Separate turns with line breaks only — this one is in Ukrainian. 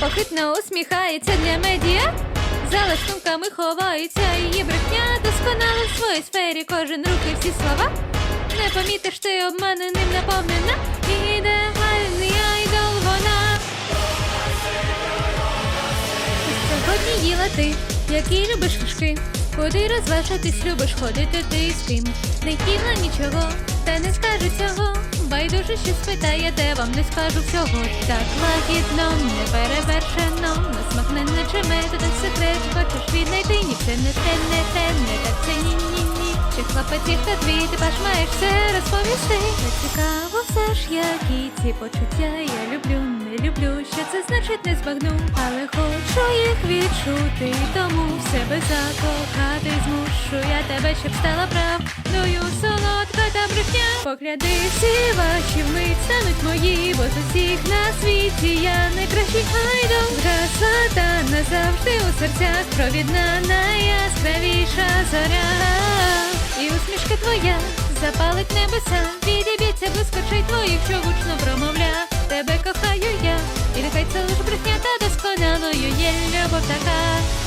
непохитно усміхається для медіа. За лаштунками ховається її брехня, досконало в своїй сфері кожен рух і всі слова. Не помітиш ти обманеним наповнена, ідеальний айдол вона. Сьогодні їла ти, які любиш фішки. Куди розважатись, любиш ходити ти з ким. Не їла нічого, та не скажу цього. Байдуже що спитає, де вам не скажу всього. Так лагідно, неперевершено, на не мед, один секрет хочеш віднайти, ні це не те, не те, не так це ні, ні, ні. Чи хлопець їх та твій, ти баш маєш все розповісти. Та цікаво все ж, які ці почуття я люблю, не люблю, що це значить не збагну, але хочу їх відчути, тому в себе закохати змушу я тебе, щоб стала правдою солодка та брехня. Погляди, всі ваші вмить стануть мої, бо з усіх на світі я найкращий айдол. Назавжди у серцях провідна найяскравіша зоря. І усмішка твоя запалить небеса, відіб'ється блискочить твоїх, що гучно промовля. Тебе кохаю я, і нехай це лиш брехня та досконалою є любов така.